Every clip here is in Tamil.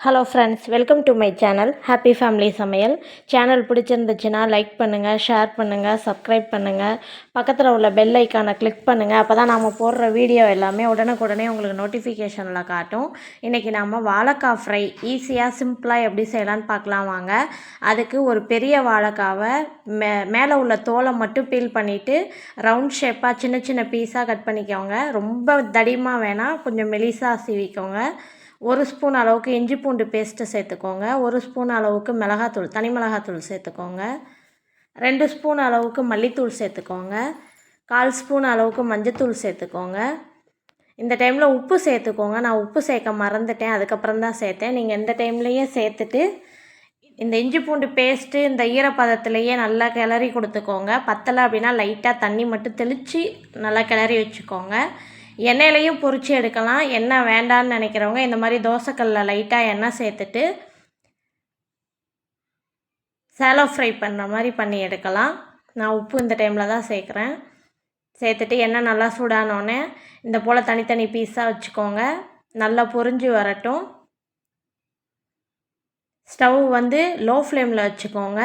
Hello friends welcome to my channel happy family சமையல் சேனல் பிடிச்சிருந்துச்சுன்னா லைக் பண்ணுங்கள் ஷேர் பண்ணுங்கள் சப்ஸ்கிரைப் பண்ணுங்கள் பக்கத்தில் உள்ள பெல் ஐக்கானை கிளிக் பண்ணுங்கள் அப்போ தான் நாம் போடுற வீடியோ எல்லாமே உடனுக்குடனே உங்களுக்கு நோட்டிஃபிகேஷனில் காட்டும். இன்றைக்கி நாம் வாழைக்காய் ஃப்ரை ஈஸியாக சிம்பிளாக எப்படி செய்யலான்னு பார்க்கலாம் வாங்க. அதுக்கு ஒரு பெரிய வாழைக்காவை மே மேலே உள்ள தோலை மட்டும் பீல் பண்ணிவிட்டு ரவுண்ட் ஷேப்பாக சின்ன சின்ன பீஸாக கட் பண்ணிக்கோங்க. ரொம்ப தடிமாக வேணால் கொஞ்சம் மெலிசாக சீவிக்கோங்க. ஒரு ஸ்பூன் அளவுக்கு இஞ்சி பூண்டு பேஸ்ட்டு சேர்த்துக்கோங்க. ஒரு ஸ்பூன் அளவுக்கு மிளகாத்தூள் தனி மிளகாத்தூள் சேர்த்துக்கோங்க. ரெண்டு ஸ்பூன் அளவுக்கு மல்லித்தூள் சேர்த்துக்கோங்க. கால் ஸ்பூன் அளவுக்கு மஞ்சத்தூள் சேர்த்துக்கோங்க. இந்த டைமில் உப்பு சேர்த்துக்கோங்க. நான் உப்பு சேர்க்க மறந்துட்டேன். அதுக்கப்புறம் தான் சேர்த்தேன். நீங்கள் எந்த டைம்லேயே சேர்த்துட்டு இந்த இஞ்சி பூண்டு பேஸ்ட்டு இந்த ஈரப்பதத்துலேயே நல்லா கிளறி கொடுத்துக்கோங்க. பத்தலை அப்படின்னா லைட்டாக தண்ணி மட்டும் தெளித்து நல்லா கிளறி வச்சுக்கோங்க. எண்ணெயிலையும் பொரித்து எடுக்கலாம். எண்ணெய் வேண்டான்னு நினைக்கிறவங்க இந்த மாதிரி தோசைக்கல்லில் லைட்டாக எண்ணெய் சேர்த்துட்டு சேலோ ஃப்ரை பண்ணுற மாதிரி பண்ணி எடுக்கலாம். நான் உப்பு இந்த டைமில் தான் சேர்க்குறேன். சேர்த்துட்டு எண்ணெய் நல்லா சூடானோடனே இந்த போல் தனித்தனி பீஸாக வச்சுக்கோங்க. நல்லா பொரிஞ்சு வரட்டும். ஸ்டவ் வந்து லோ ஃப்ளேமில் வச்சுக்கோங்க.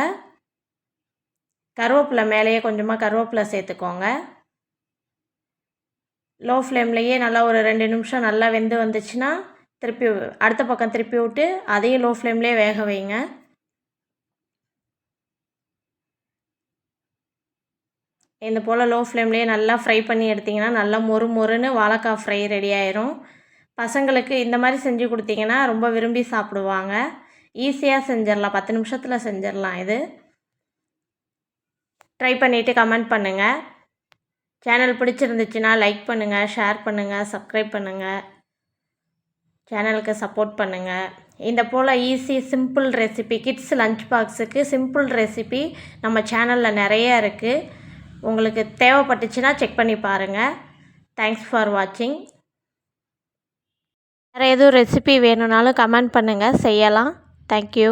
கருவேப்பிலை மேலேயே கொஞ்சமாக கருவேப்பிலை சேர்த்துக்கோங்க. லோ ஃப்ளேம்லேயே நல்லா ஒரு ரெண்டு நிமிஷம் நல்லா வெந்து வந்துச்சுன்னா திருப்பி அடுத்த பக்கம் திருப்பி விட்டு அதையும் லோ ஃப்ளேம்லேயே வேக வைங்க. இந்த போல் லோ ஃப்ளேம்லேயே நல்லா ஃப்ரை பண்ணி எடுத்திங்கன்னா நல்லா மொறு மொறுன்னு வாழைக்காய் ஃப்ரை ரெடி ஆயிரும். பசங்களுக்கு இந்த மாதிரி செஞ்சு கொடுத்தீங்கன்னா ரொம்ப விரும்பி சாப்பிடுவாங்க. ஈஸியாக செஞ்சிடலாம். பத்து நிமிஷத்தில் செஞ்சிடலாம் இது. ட்ரை பண்ணிவிட்டு கமெண்ட் பண்ணுங்கள் சேனல் பிடிச்சிருந்துச்சுன்னா லைக் பண்ணுங்கள் ஷேர் பண்ணுங்கள் சப்ஸ்கிரைப் பண்ணுங்கள் சேனலுக்கு சப்போர்ட் பண்ணுங்கள் இந்த போல் easy simple recipe kids lunch பாக்ஸுக்கு சிம்பிள் ரெசிபி நம்ம சேனலில் நிறைய இருக்குது உங்களுக்கு தேவைப்பட்டுச்சுன்னா செக் பண்ணி பாருங்கள் தேங்க்ஸ் ஃபார் வாட்சிங் வேறு எதுவும் ரெசிபி வேணும்னாலும் கமெண்ட் பண்ணுங்கள் செய்யலாம். தேங்க்யூ